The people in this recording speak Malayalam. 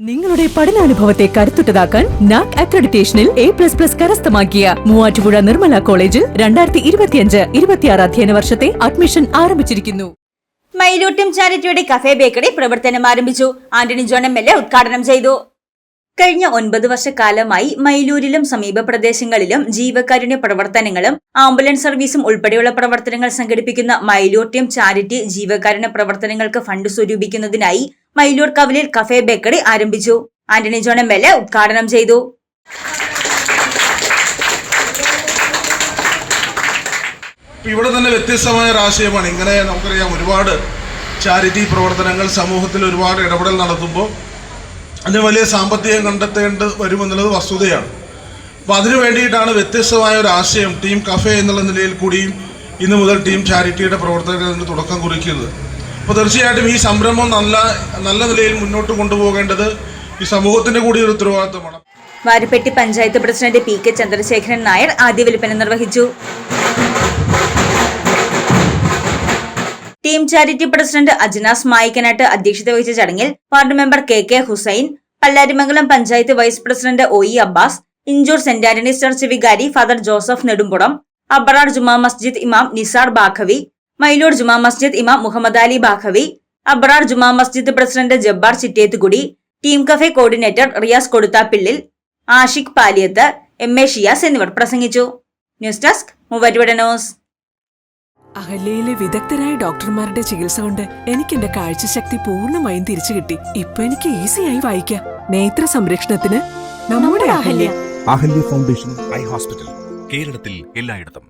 നിങ്ങളുടെ പഠനാനുഭവത്തെ കരുത്തുറ്റതാക്കാൻ നാക് അക്രഡിറ്റേഷനിൽ എ പ്ലസ് പ്ലസ് കരസ്ഥമാക്കിയ മൂവാറ്റുപുഴ നിർമ്മല കോളേജിൽ രണ്ടായിരത്തി ഇരുപത്തിയഞ്ച് ഇരുപത്തിയാറ് അധ്യയന വർഷത്തെ അഡ്മിഷൻ ആരംഭിച്ചിരിക്കുന്നു. മൈലൂട്ടം ചാരിറ്റിയുടെ കഫേ ബേക്കറി പ്രവർത്തനം ആരംഭിച്ചു. Antony John M L A ഉദ്ഘാടനം ചെയ്തു. കഴിഞ്ഞ ഒൻപത് വർഷക്കാലമായി മൈലൂരിലും സമീപ പ്രദേശങ്ങളിലും ജീവകാരുണ്യ പ്രവർത്തനങ്ങളും ആംബുലൻസ് സർവീസും ഉൾപ്പെടെയുള്ള പ്രവർത്തനങ്ങൾ സംഘടിപ്പിക്കുന്ന മയിലൂർ ചാരിറ്റി ജീവകാരുണ്യ പ്രവർത്തനങ്ങൾക്ക് ഫണ്ട് സ്വരൂപിക്കുന്നതിനായി മയിലൂർ കവലിൽ കഫേ ബേക്കറി ആരംഭിച്ചു. Antony John M L A ഉദ്ഘാടനം ചെയ്തു. ഇവിടെ തന്നെ വ്യത്യസ്തമായ ഒരു ആശയമാണ്. ഇങ്ങനെ നമുക്കറിയാം ഒരുപാട് ചാരിറ്റി പ്രവർത്തനങ്ങൾ സമൂഹത്തിൽ ഒരുപാട് ഇടപെടൽ നടത്തുമ്പോൾ അതിന് വലിയ സാമ്പത്തികം കണ്ടെത്തേണ്ടി വരുമെന്നുള്ളത് വസ്തുതയാണ്. അപ്പോൾ അതിനു വേണ്ടിയിട്ടാണ് വ്യത്യസ്തമായ ഒരു ആശയം ടീം കഫേ എന്നുള്ള നിലയിൽ കൂടിയും ഇന്ന് മുതൽ ടീം ചാരിറ്റിയുടെ പ്രവർത്തനത്തിന് തുടക്കം കുറിക്കുന്നത്. അപ്പോൾ തീർച്ചയായിട്ടും ഈ സംരംഭം നല്ല നല്ല നിലയിൽ മുന്നോട്ട് കൊണ്ടുപോകേണ്ടത് ഈ സമൂഹത്തിന്റെ കൂടി ഒരു ഉത്തരവാദിത്തമാണ് Varippetty panchayat president P K Chandrasekharan Nair ആദ്യ വിൽപ്പന നിർവഹിച്ചു. Team charity president Ajnas Mayikkanat അധ്യക്ഷത വഹിച്ച ചടങ്ങിൽ ward member K K Hussain Pallarimangalam panchayat vice president O E Abbas Inchoor Saint Antony's church വികാരി ഫാദർ ജോസഫ് നെടുമ്പുറം അബറാർ ജുമാ മസ്ജിദ് ഇമാം നിസാർ ബാഖവി മൈലൂർ ജുമാ മസ്ജിദ് ഇമാം Muhammad Ali Baqavi Abrar Juma Masjid president Jabbar Chittethukudi team cafe coordinator Riyas Koduthappillil Ashiq Paliyath M A Shiyas എന്നിവർ പ്രസംഗിച്ചു. ന്യൂസ് ഡെസ്ക് മൂവാറ്റുപടനോസ് അഹല്യയിലെ വിദഗ്ധരായ ഡോക്ടർമാരുടെ ചികിത്സ കൊണ്ട് എനിക്ക് എന്റെ കാഴ്ചശക്തി പൂർണമായും തിരിച്ചു കിട്ടി. ഇപ്പൊ എനിക്ക് ഈസിയായി വായിക്കാം. നേത്ര സംരക്ഷണത്തിന് നമ്മുടെ Ahalya. Ahalya foundation eye hospital കേരളത്തിൽ എല്ലായിടത്തും.